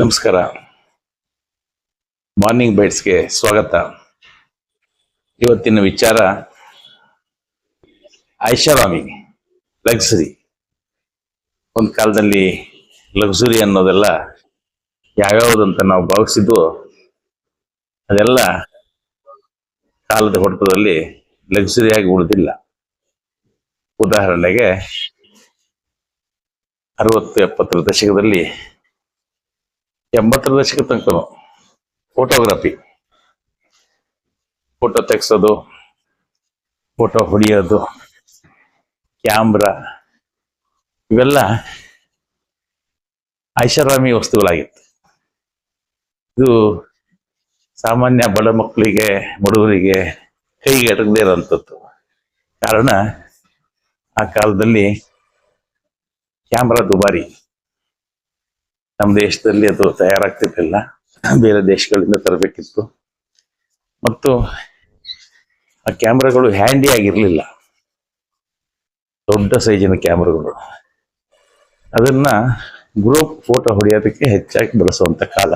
ನಮಸ್ಕಾರ. ಮಾರ್ನಿಂಗ್ ಬೈಟ್ಸ್ಗೆ ಸ್ವಾಗತ. ಇವತ್ತಿನ ವಿಚಾರ ಐಷಾರಾಮಿ ಲಕ್ಸುರಿ ಒಂದು ಕಾಲದಲ್ಲಿ ಲಕ್ಸುರಿ ಅನ್ನೋದೆಲ್ಲ ಯಾವ್ಯಾವುದಂತ ನಾವು ಭಾವಿಸಿದ್ವು ಅದೆಲ್ಲ ಕಾಲದ ಹೊಡೆತದಲ್ಲಿ ಲಕ್ಸುರಿಯಾಗಿ ಉಳಿದಿಲ್ಲ. ಉದಾಹರಣೆಗೆ ಅರವತ್ತು ಎಪ್ಪತ್ತರ ದಶಕದಲ್ಲಿ ಎಂಬತ್ತರ ದಶಕ ತನಕ ಫೋಟೋಗ್ರಫಿ ಫೋಟೋ ತೆಗ್ಸೋದು ಫೋಟೋ ಹೊಡಿಯೋದು ಕ್ಯಾಮ್ರಾ ಇವೆಲ್ಲ ಐಷಾರಾಮಿ ವಸ್ತುಗಳಾಗಿತ್ತು. ಇದು ಸಾಮಾನ್ಯ ಬಡ ಮಕ್ಕಳಿಗೆ, ಬಡವರಿಗೆ ಕೈಗೆ ಎಟಕದೇ ಇರೋಂಥದ್ದು. ಕಾರಣ ಆ ಕಾಲದಲ್ಲಿ ಕ್ಯಾಮ್ರಾ ದುಬಾರಿ. ನಮ್ಮ ದೇಶದಲ್ಲಿ ಅದು ತಯಾರಾಗ್ತಿರ್ಲಿಲ್ಲ. ಬೇರೆ ದೇಶಗಳಿಂದ ತರಬೇಕಿತ್ತು. ಮತ್ತು ಆ ಕ್ಯಾಮ್ರಾಗಳು ಹ್ಯಾಂಡಿ ಆಗಿರಲಿಲ್ಲ. ದೊಡ್ಡ ಸೈಜಿನ ಕ್ಯಾಮ್ರಾಗಳು. ಅದನ್ನ ಗ್ರೂಪ್ ಫೋಟೋ ಹೊಡೆಯೋದಕ್ಕೆ ಹೆಚ್ಚಾಗಿ ಬಳಸುವಂತ ಕಾಲ.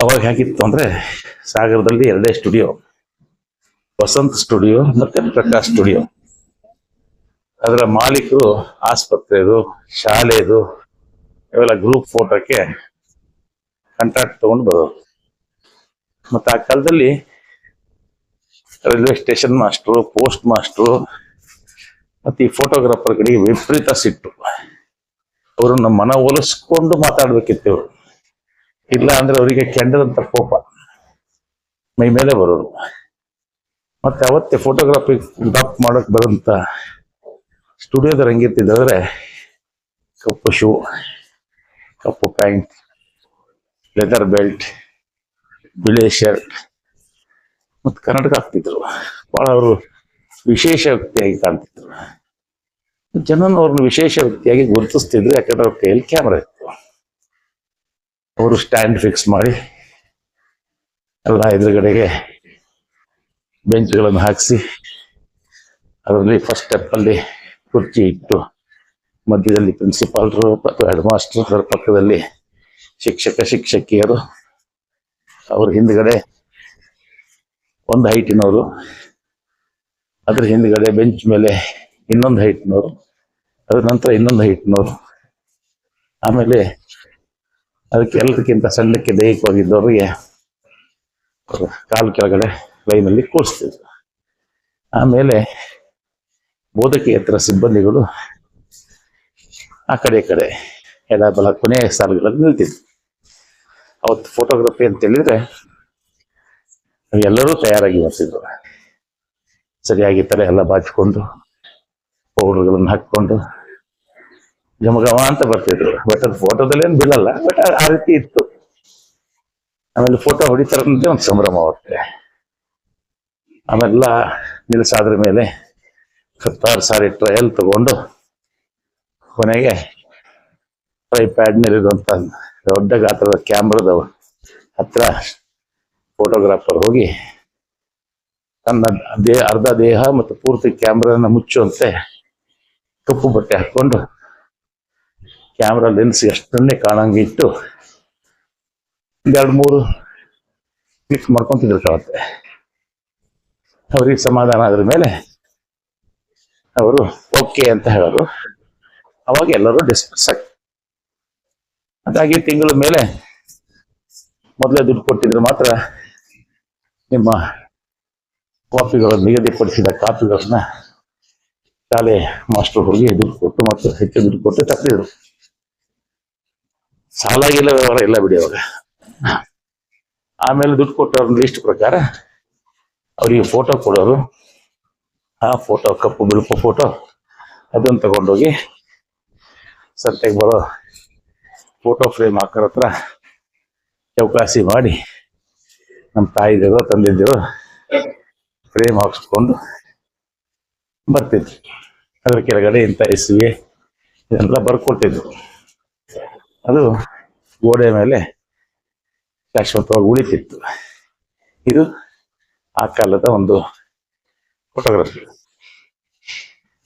ಅವಾಗ ಹೇಗಿತ್ತು ಅಂದ್ರೆ ಸಾಗರದಲ್ಲಿ ಎರಡೇ ಸ್ಟುಡಿಯೋ ವಸಂತ್ ಸ್ಟುಡಿಯೋ ಮತ್ತೆ ಪ್ರಕಾಶ್ ಸ್ಟುಡಿಯೋ ಅದರ ಮಾಲೀಕರು ಆಸ್ಪತ್ರೆದು, ಶಾಲೆದು ಇವೆಲ್ಲ ಗ್ರೂಪ್ ಫೋಟೋಕ್ಕೆ ಕಾಂಟ್ರಾಕ್ಟ್ ತಗೊಂಡು ಬರೋರು ಮತ್ತು ಆ ಕಾಲದಲ್ಲಿ railway station master post master ಮತ್ತು ಈ ಫೋಟೋಗ್ರಾಫರ್ ಕಡೆಗೆ ವಿಪರೀತ ಸಿಟ್ಟು. ಅವರು ನಮ್ಮ ಮನ ಒಲಿಸ್ಕೊಂಡು ಮಾತಾಡ್ಬೇಕಿತ್ತು ಇವರು ಇಲ್ಲ ಅಂದ್ರೆ ಅವರಿಗೆ ಕೆಂಡದಂತ ಕೋಪ. ಮೈ ಮೇಲೆ ಬರೋರು. ಮತ್ತೆ ಅವತ್ತೇ ಫೋಟೋಗ್ರಾಫಿ ಡಾಪ್ ಮಾಡೋಕ್ಕೆ ಬರೋಂಥ ಸ್ಟುಡಿಯೋದ ಹಂಗಿರ್ತಿದ್ದಾದ್ರೆ ಕಪ್ಪು ಶೂ ಕಪ್ಪು ಪ್ಯಾಂಟ್ ಲೆದರ್ ಬೆಲ್ಟ್ ಬಿಳಿ ಶರ್ಟ್ ಮತ್ತು ಕರ್ನಾಟಕ ಆಗ್ತಿದ್ರು ಭಾಳ ಅವರು ವಿಶೇಷ ವ್ಯಕ್ತಿಯಾಗಿ ಕಾಣ್ತಿದ್ರು. ಜನನ ಅವ್ರನ್ನ ವಿಶೇಷ ವ್ಯಕ್ತಿಯಾಗಿ ಗುರುತಿಸ್ತಿದ್ರು, ಯಾಕಂದ್ರೆ ಅವ್ರ ಕೈಯಲ್ಲಿ ಕ್ಯಾಮ್ರಾ ಇತ್ತು. ಅವರು ಸ್ಟ್ಯಾಂಡ್ ಫಿಕ್ಸ್ ಮಾಡಿ ಎಲ್ಲ ಎದುರುಗಡೆಗೆ ಬೆಂಚ್ಗಳನ್ನು ಹಾಕಿಸಿ, ಅದರಲ್ಲಿ ಫಸ್ಟ್ ಸ್ಟೆಪ್ಪಲ್ಲಿ ಕುರ್ಚಿ ಇಟ್ಟು ಮಧ್ಯದಲ್ಲಿ ಪ್ರಿನ್ಸಿಪಾಲ್ರು ಹೆಡ್ ಮಾಸ್ಟರ್ ಪಕ್ಕದಲ್ಲಿ ಶಿಕ್ಷಕ, ಶಿಕ್ಷಕಿಯರು, ಅವ್ರ ಹಿಂದ್ಗಡೆ ಒಂದು ಹೈಟಿನವರು ಅದ್ರ ಹಿಂದ್ಗಡೆ ಬೆಂಚ್ ಮೇಲೆ ಇನ್ನೊಂದು ಹೈಟ್ನವರು ಅದ್ರ ನಂತರ ಇನ್ನೊಂದು ಹೈಟ್ನವರು ಆಮೇಲೆ ಅದಕ್ಕೆ ಎಲ್ಲದಕ್ಕಿಂತ ಸಣ್ಣಕ್ಕೆ ದೈಹಿಕವಾಗಿದ್ದವರಿಗೆ ಕಾಲು ಕೆಳಗಡೆ ಲೈನಲ್ಲಿ ಕೂರಿಸ್ತಿದ್ರು. ಆಮೇಲೆ ಬೋಧಕೇತರ ಸಿಬ್ಬಂದಿಗಳು ಆ ಕಡೆ ಕಡೆ. ಎಲ್ಲ ಬಲ ಕೊನೆಯ ಸಾಲುಗಳಲ್ಲಿ ನಿಲ್ತಿದ್ವಿ ಅವತ್ತು ಫೋಟೋಗ್ರಫಿ ಅಂತ ಹೇಳಿದ್ರೆ, ಎಲ್ಲರೂ ತಯಾರಾಗಿ ಬರ್ತಿದ್ರು. ಸರಿಯಾಗಿ ತಲೆ ಎಲ್ಲ ಬಾಚಿಕೊಂಡು, ಪೌಡರ್ಗಳನ್ನು ಹಾಕ್ಕೊಂಡು ಜಮಗಮ ಅಂತ ಬರ್ತಿದ್ರು. ಬಟ್ ಅದು ಫೋಟೋದಲ್ಲಿ ಏನು ಬೀಳಲ್ಲ. ಬಟ್ ಆ ರೀತಿ ಇತ್ತು. ಆಮೇಲೆ ಫೋಟೋ ಹೊಡಿತಾರಂತೆ ಒಂದು ಸಂಭ್ರಮ ಆಗುತ್ತೆ ಆಮೇಲೆಲ್ಲ ನಿಲ್ಸಾದ್ರ ಮೇಲೆ ಹತ್ತಾರು ಸಾರಿ ಟ್ರಯಲ್ ತಗೊಂಡು ಕೊನೆಗೆ ಟ್ರೈ ಪ್ಯಾಡ್ನಲ್ಲಿರುವಂಥ ದೊಡ್ಡ ಗಾತ್ರದ ಕ್ಯಾಮ್ರಾದ ಹತ್ರ ಫೋಟೋಗ್ರಾಫರ್ ಹೋಗಿ ತನ್ನ ದೇ, ಅರ್ಧ ದೇಹ ಮತ್ತು ಪೂರ್ತಿ ಕ್ಯಾಮ್ರಾನ ಮುಚ್ಚುವಂತೆ ಕಪ್ಪು ಬಟ್ಟೆ ಹಾಕೊಂಡು ಕ್ಯಾಮ್ರಾ ಲೆನ್ಸ್ ಎಷ್ಟನ್ನೇ ಕಾಣಂಗೆ ಇಟ್ಟು ಒಂದೆರಡು ಮೂರು ಕ್ಲಿಕ್ ಮಾಡ್ಕೊತಿದ್ರು ಕಾಣುತ್ತೆ ಅವ್ರಿಗೆ ಸಮಾಧಾನ ಆದ್ರ ಮೇಲೆ ಅವರು ಓಕೆ ಅಂತ ಹೇಳೋರು. ಅವಾಗ ಎಲ್ಲರೂ ಡಿಸ್ಕಸ್ ಆಗಿ. ಅದಾಗಿ ತಿಂಗಳ ಮೇಲೆ ಮೊದಲೇ ದುಡ್ಡು ಕೊಟ್ಟಿದ್ರೆ ಮಾತ್ರ ನಿಮ್ಮ ಕಾಫಿಗಳ ನಿಗದಿಪಡಿಸಿದ ಕಾಪಿಗಳನ್ನ ಶಾಲೆ ಮಾಸ್ಟರ್ ಹೋಗಿ ದುಡ್ಡು ಕೊಟ್ಟು ಮತ್ತು ಹೆಚ್ಚು ದುಡ್ಡು ಕೊಟ್ಟು ತಪ್ಪಿದ್ರು. ಸಾಲಾಗಿಲ್ಲ ವ್ಯವಹಾರ ಇಲ್ಲ ಬಿಡಿ ಅವಾಗ. ಆಮೇಲೆ ದುಡ್ಡು ಕೊಟ್ಟವ್ರ ಲಿಸ್ಟ್ ಪ್ರಕಾರ ಅವರಿಗೆ ಫೋಟೋ ಕೊಡೋರು. ಆ ಫೋಟೋ ಕಪ್ಪು ಬಿಳುಪು ಫೋಟೋ ಅದನ್ನು ತಗೊಂಡೋಗಿ ಸಂತೆಗೆ ಬರೋ ಫೋಟೋ ಫ್ರೇಮ್ ಹಾಕೋರ ಹತ್ರ ಚೌಕಾಸಿ ಮಾಡಿ ನಮ್ಮ ತಾಯಿದೇವರು ತಂದಿದ್ದೇವೋ ಫ್ರೇಮ್ ಹಾಕಿಸ್ಕೊಂಡು ಬರ್ತಿದ್ವಿ. ಅದ್ರ ಕೆಳಗಡೆ ಇಂಥ ಇಸುವೆ ಇದನ್ನೆಲ್ಲ ಬರ್ಕೊಟ್ಟಿದ್ರು ಅದು ಗೋಡೆ ಮೇಲೆ ಶಾಶ್ವತವಾಗಿ ಉಳಿತಿತ್ತು. ಇದು ಆ ಕಾಲದ ಒಂದು ಫೋಟೋಗ್ರಫಿ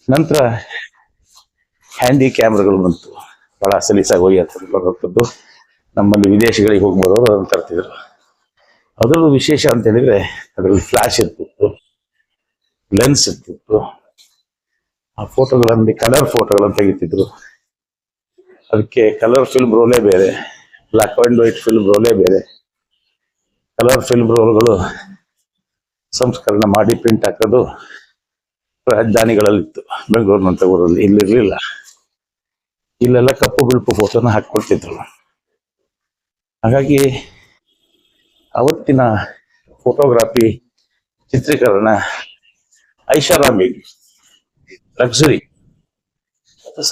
ನಂತರ ಹ್ಯಾಂಡಿ ಕ್ಯಾಮ್ರಾಗಳು ಬಂತು. ಬಹಳ ಸಲೀಸಾಗಿ ಹೋಗಿ ಅಂತದ್ದು ನಮ್ಮಲ್ಲಿ ವಿದೇಶಗಳಿಗೆ ಹೋಗಿ ಬರೋರು ಅದನ್ನು ತರ್ತಿದ್ರು. ಅದರದ್ದು ವಿಶೇಷ ಅಂತ ಹೇಳಿದ್ರೆ ಅದರಲ್ಲಿ ಫ್ಲಾಶ್ ಇರ್ತಿತ್ತು. ಲೆನ್ಸ್ ಇರ್ತಿತ್ತು. ಆ ಫೋಟೋಗಳಲ್ಲಿ ಕಲರ್ ಫೋಟೋಗಳನ್ನು ತೆಗಿತಿದ್ರು. ಅದಕ್ಕೆ ಕಲರ್ ಫಿಲ್ಮ್ ರೋಲೇ ಬೇರೆ ಬ್ಲ್ಯಾಕ್ ಆ್ಯಂಡ್ ವೈಟ್ ಫಿಲ್ಮ್ ರೋಲೇ ಬೇರೆ. ಕಲರ್ ಫಿಲ್ಮ್ ರೋಲ್ಗಳು ಸಂಸ್ಕರಣ ಮಾಡಿ ಪ್ರಿಂಟ್ ಹಾಕೋದು ರಾಜಧಾನಿಗಳಲ್ಲಿತ್ತು. ಬೆಂಗಳೂರಿನಂಥ ಊರಲ್ಲಿ, ಇಲ್ಲಿರ್ಲಿಲ್ಲ. ಇಲ್ಲೆಲ್ಲ ಕಪ್ಪು ಬಿಳುಪು ಫೋಟೋನ ಹಾಕ್ಕೊಳ್ತಿದ್ರು. ಹಾಗಾಗಿ ಅವತ್ತಿನ ಫೋಟೋಗ್ರಾಫಿ ಚಿತ್ರೀಕರಣ ಐಷಾರಾಮಿ ಲಕ್ಸುರಿ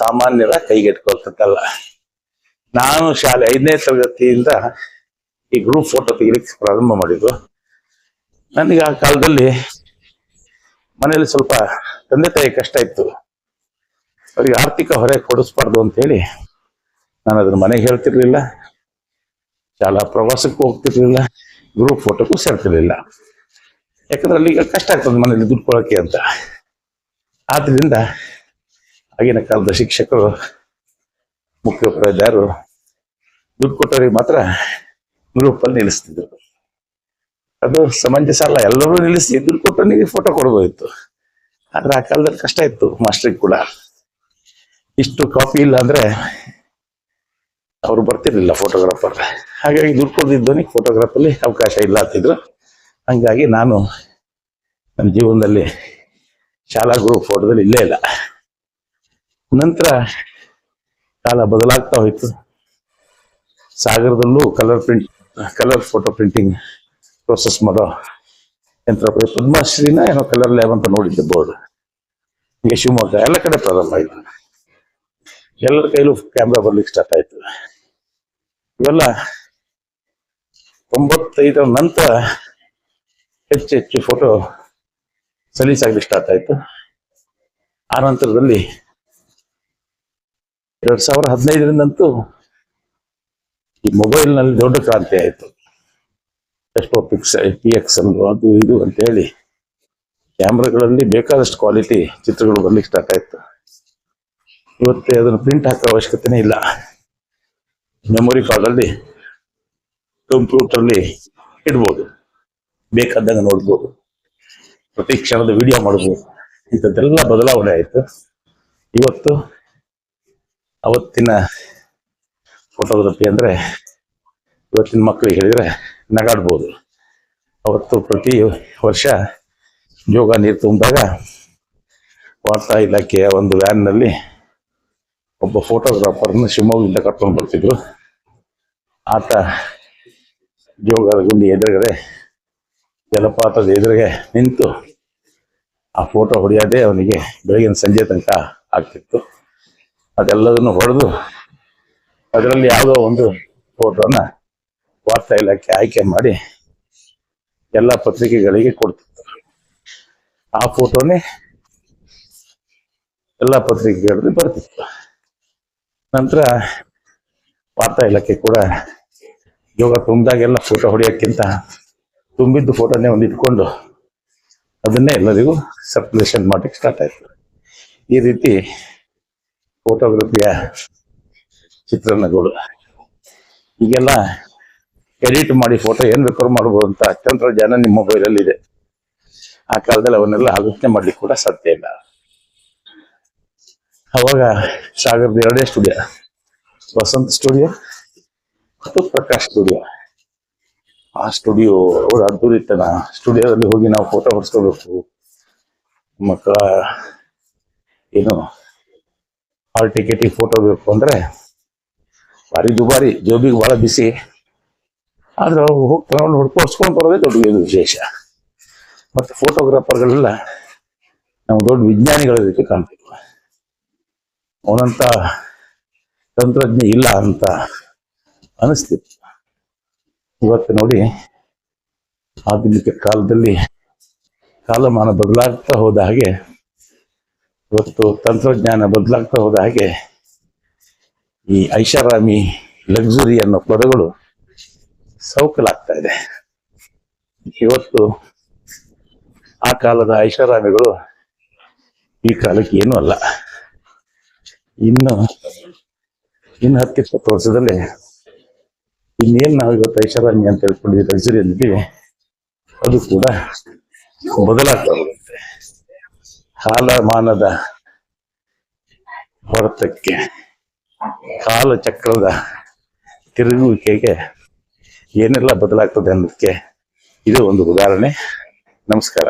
ಸಾಮಾನ್ಯರ ಕೈಗೆಟ್ಕೊಳ್ತದ್ದಲ್ಲ ನಾನು ಶಾಲೆ ಐದನೇ ತರಗತಿಯಿಂದ ಈ ಗ್ರೂಪ್ ಫೋಟೋ ತೆಗಿಲಿಕ್ಕೆ ಪ್ರಾರಂಭ ಮಾಡಿದ್ರು ನನಗೆ ಆ ಕಾಲದಲ್ಲಿ ಮನೆಯಲ್ಲಿ ಸ್ವಲ್ಪ ತಂದೆ ತಾಯಿ ಕಷ್ಟ ಇತ್ತು. ಅವರಿಗೆ ಆರ್ಥಿಕ ಹೊರೆ ಕೊಡಿಸ್ಬಾರ್ದು ಅಂತೇಳಿ ನಾನು ಅದನ್ನ ಮನೆಗೆ ಹೇಳ್ತಿರ್ಲಿಲ್ಲ, ಶಾಲಾ ಪ್ರವಾಸಕ್ಕೂ ಹೋಗ್ತಿರ್ಲಿಲ್ಲ ಗ್ರೂಪ್ ಫೋಟೋಕ್ಕೂ ಸೇರ್ತಿರ್ಲಿಲ್ಲ. ಯಾಕಂದ್ರೆ ಅಲ್ಲಿ ಈಗ ಕಷ್ಟ ಆಗ್ತದೆ ಮನೇಲಿ ದುಡ್ಡು ಕೊಡೋಕೆ ಅಂತ. ಆದ್ರಿಂದ ಆಗಿನ ಕಾಲದ ಶಿಕ್ಷಕರು ಮುಖ್ಯೋಪಾಧ್ಯಾಯರು ದುಡ್ಡು ಕೊಟ್ಟವರಿಗೆ ಮಾತ್ರ ಗ್ರೂಪಲ್ಲಿ ನಿಲ್ಲಿಸ್ತಿದ್ರು. ಅದು ಸಮಂಜಸ ಅಲ್ಲ, ಎಲ್ಲರೂ ನಿಲ್ಲಿಸಿ ದುಡ್ಡು ಕೊಟ್ಟವನಿಗೆ ಫೋಟೋ ಕೊಡ್ಬೋದಿತ್ತು ಆದ್ರೆ ಆ ಕಾಲದಲ್ಲಿ ಕಷ್ಟ ಇತ್ತು, ಮಾಸ್ಟ್ರಿಗೆ ಕೂಡ. ಇಷ್ಟು ಕಾಫಿ ಇಲ್ಲ ಅಂದ್ರೆ ಅವ್ರು ಬರ್ತಿರ್ಲಿಲ್ಲ ಫೋಟೋಗ್ರಾಫರ್ ಹಾಗಾಗಿ ದುಡ್ಡು ಕೊಡದಿದ್ದವನಿಗೆ ಫೋಟೋಗ್ರಾಫಲ್ಲಿ ಅವಕಾಶ ಇಲ್ಲ ಅಂತಿದ್ರು. ಹಂಗಾಗಿ ನಾನು ನನ್ನ ಜೀವನದಲ್ಲಿ ಶಾಲಾ ಗುರು ಫೋಟೋದಲ್ಲಿ ಇಲ್ಲೇ ಇಲ್ಲ. ನಂತರ ಕಾಲ ಬದಲಾಗ್ತಾ ಹೋಯ್ತು. ಸಾಗರದಲ್ಲೂ colour print colour photo printing process ಮಾಡೋ ಯಂತ್ರ ಪದ್ಮಶ್ರೀನ ಏನೋ ಕಲರ್ ಲ್ಯಾಬ್ ಅಂತ ನೋಡಿದ್ದೆ ಬೋರ್ಡ್ ಈಗ ಶಿವಮೊಗ್ಗ, ಎಲ್ಲ ಕಡೆ ಪ್ರಾರಂಭ ಆಯ್ತು. ಎಲ್ಲರ ಕೈಲೂ ಕ್ಯಾಮ್ರಾ ಬರ್ಲಿಕ್ಕೆ ಸ್ಟಾರ್ಟ್ ಆಯ್ತು. ಇವೆಲ್ಲ ತೊಂಬತ್ತೈದರ ನಂತರ ಹೆಚ್ಚು ಹೆಚ್ಚು ಫೋಟೋ ಸಲೀಸಾಗ್ಲಿಕ್ಕೆ ಸ್ಟಾರ್ಟ್ ಆಯ್ತು. ಆ ನಂತರದಲ್ಲಿ ಎರಡ್ ಸಾವಿರ ಹದಿನೈದರಿಂದಂತೂ ಈ ಮೊಬೈಲ್ನಲ್ಲಿ ದೊಡ್ಡ ಕ್ರಾಂತಿ ಆಯ್ತು. ಎಷ್ಟೋ ಪಿಕ್ಸ್ ಪಿ ಎಕ್ಸ್ ಅದು ಇದು ಅಂತ ಹೇಳಿ ಕ್ಯಾಮ್ರಾಗಳಲ್ಲಿ ಬೇಕಾದಷ್ಟು ಕ್ವಾಲಿಟಿ ಚಿತ್ರಗಳು ಬರ್ಲಿಕ್ಕೆ ಸ್ಟಾರ್ಟ್ ಆಯ್ತು. ಇವತ್ತೇ ಅದನ್ನು ಪ್ರಿಂಟ್ ಹಾಕೋ ಅವಶ್ಯಕತೆನೇ ಇಲ್ಲ. ಮೆಮೊರಿ ಕಾರ್ಡಲ್ಲಿ ಕಂಪ್ಯೂಟರ್ಲಿ ಇಡ್ಬೋದು. ಬೇಕಾದಾಗ ನೋಡ್ಬೋದು. ಪ್ರತಿ ಕ್ಷಣದ ವಿಡಿಯೋ ಮಾಡ್ಬೋದು. ಇಂಥದ್ದೆಲ್ಲ ಬದಲಾವಣೆ ಆಯಿತು. ಇವತ್ತು ಅವತ್ತಿನ ಫೋಟೋಗ್ರಫಿ ಅಂದರೆ ಇವತ್ತಿನ ಮಕ್ಕಳಿಗೆ ಹೇಳಿದರೆ ನಗಾಡ್ಬೋದು. ಅವತ್ತು ಪ್ರತಿ ವರ್ಷ ಯೋಗ ನೀರು ತುಂಬಿದಾಗ ವಾರ್ತಾ ಇಲಾಖೆಯ ಒಂದು ವ್ಯಾನ್ನಲ್ಲಿ ಒಬ್ಬ ಫೋಟೋಗ್ರಾಫರ್ನ ಶಿವಮೊಗ್ಗದಿಂದ ಕರ್ಕೊಂಡು ಬರ್ತಿದ್ರು. ಆತ ಜೋಗ ಗುಂಡಿ ಎದುರುಗಡೆ, ಜಲಪಾತದ ಎದುರಿಗೆ ನಿಂತು ಆ ಫೋಟೋ ಹೊಡೆಯೋದೇ ಅವನಿಗೆ ಬೆಳಗಿನ ಸಂಜೆ ತನಕ ಆಗ್ತಿತ್ತು. ಅದೆಲ್ಲದನ್ನು ಹೊಡೆದು ಅದರಲ್ಲಿ ಯಾವುದೋ ಒಂದು ಫೋಟೋನ ವಾರ್ತಾ ಇಲಾಖೆ ಆಯ್ಕೆ ಮಾಡಿ ಎಲ್ಲ ಪತ್ರಿಕೆಗಳಿಗೆ ಕೊಡ್ತಿತ್ತು. ಆ ಫೋಟೋನೇ ಎಲ್ಲ ಪತ್ರಿಕೆಗಳಲ್ಲಿ ಬರ್ತಿತ್ತು. ನಂತರ ವಾರ್ತಾ ಇಲಾಖೆ ಕೂಡ ಯೋಗ ತುಂಬಿದಾಗೆಲ್ಲ ಫೋಟೋ ಹೊಡೆಯೋಕ್ಕಿಂತ ತುಂಬಿದ್ದು ಫೋಟೋನೇ ಒಂದು ಇಟ್ಕೊಂಡು ಅದನ್ನೇ ಎಲ್ಲರಿಗೂ ಸರ್ಕ್ಯುಲೇಷನ್ ಮಾಡಲಿಕ್ಕೆ ಸ್ಟಾರ್ಟ್ ಆಯ್ತು. ಈ ರೀತಿ ಫೋಟೋಗ್ರಫಿಯ ಚಿತ್ರಣಗಳು. ಈಗೆಲ್ಲ ಎಡಿಟ್ ಮಾಡಿ ಫೋಟೋ ಏನು ಬೇಕಾದ್ರೂ ಮಾಡ್ಬೋದು ಅಂತ ಅತ್ಯಂತ ಜನ ನಿಮ್ಮ ಮೊಬೈಲಲ್ಲಿ ಇದೆ ಆ ಕಾಲದಲ್ಲಿ ಅವನ್ನೆಲ್ಲ ಆಲೋಚನೆ ಮಾಡ್ಲಿಕ್ಕೆ ಕೂಡ ಸಾಧ್ಯ ಇಲ್ಲ. ಅವಾಗ ಸಾಗರದ ಎರಡೇ ಸ್ಟುಡಿಯೋ ವಸಂತ್ ಸ್ಟುಡಿಯೋ ಮತ್ತು ಪ್ರಕಾಶ್ ಸ್ಟುಡಿಯೋ ಆ ಸ್ಟುಡಿಯೋ ಅವ್ರ ಅದ್ದೂರಿತನ ಸ್ಟುಡಿಯೋದಲ್ಲಿ ಹೋಗಿ ನಾವು ಫೋಟೋ ಹೊಡ್ಸ್ಕೋಬೇಕು. ಮಕ್ಕ ಏನು ಹಾಲ್ ಟಿಕೆಟಿಗೆ ಫೋಟೋ ಬೇಕು ಅಂದರೆ ಭಾರಿ ದುಬಾರಿ. ಜೋಬಿಗೆ ಭಾಳ ಬಿಸಿ ಆದ್ರೆ ಅವ್ರು ಹೋಗಿ ತಗೊಂಡು ಹೊಡ್ಕೊಡ್ಸ್ಕೊಂಡು ಬರೋದೇ ದೊಡ್ಡ ವಿಶೇಷ. ಮತ್ತು ಫೋಟೋಗ್ರಾಫರ್ಗಳೆಲ್ಲ ನಾವು ದೊಡ್ಡ ವಿಜ್ಞಾನಿಗಳ ರೀತಿ ಕಾಣ್ತೀವಿ ಅವನಂತ ತಂತ್ರಜ್ಞ ಇಲ್ಲ ಅಂತ ಅನಿಸ್ತಿತ್ತು. ಇವತ್ತು ನೋಡಿ ಆಧುನಿಕ ಕಾಲದಲ್ಲಿ ಕಾಲಮಾನ ಬದಲಾಗ್ತಾ ಹೋದ ಹಾಗೆ, ಇವತ್ತು ತಂತ್ರಜ್ಞಾನ ಬದಲಾಗ್ತಾ ಹೋದ ಹಾಗೆ ಈ ಐಷಾರಾಮಿ ಲಕ್ಸುರಿ ಅನ್ನೋ ಪದಗಳು ಸೌಕಲಾಗ್ತಾ ಇದೆ. ಇವತ್ತು ಆ ಕಾಲದ ಐಷಾರಾಮಿಗಳು ಈ ಕಾಲಕ್ಕೆ ಏನೂ ಅಲ್ಲ. ಇನ್ನು ಇನ್ನು ಹತ್ತಿಪ್ಪತ್ತು ವರ್ಷದಲ್ಲಿ ಇನ್ನೇನು ನಾವು ಇವತ್ತು ಐಷಾರಾಮಿ ಅಂತ ಹೇಳ್ಕೊಂಡು ಲಕ್ಸುರಿಯಲ್ಲಿ ಅದು ಕೂಡ ಬದಲಾಗ್ತಾ ಹೋಗುತ್ತೆ ಕಾಲಮಾನದ ಹೊರತಕ್ಕೆ ಕಾಲಚಕ್ರದ ತಿರುಗುವಿಕೆಗೆ ಏನೆಲ್ಲ ಬದಲಾಗ್ತದೆ ಅನ್ನೋದಕ್ಕೆ ಇದು ಒಂದು ಉದಾಹರಣೆ. ನಮಸ್ಕಾರ.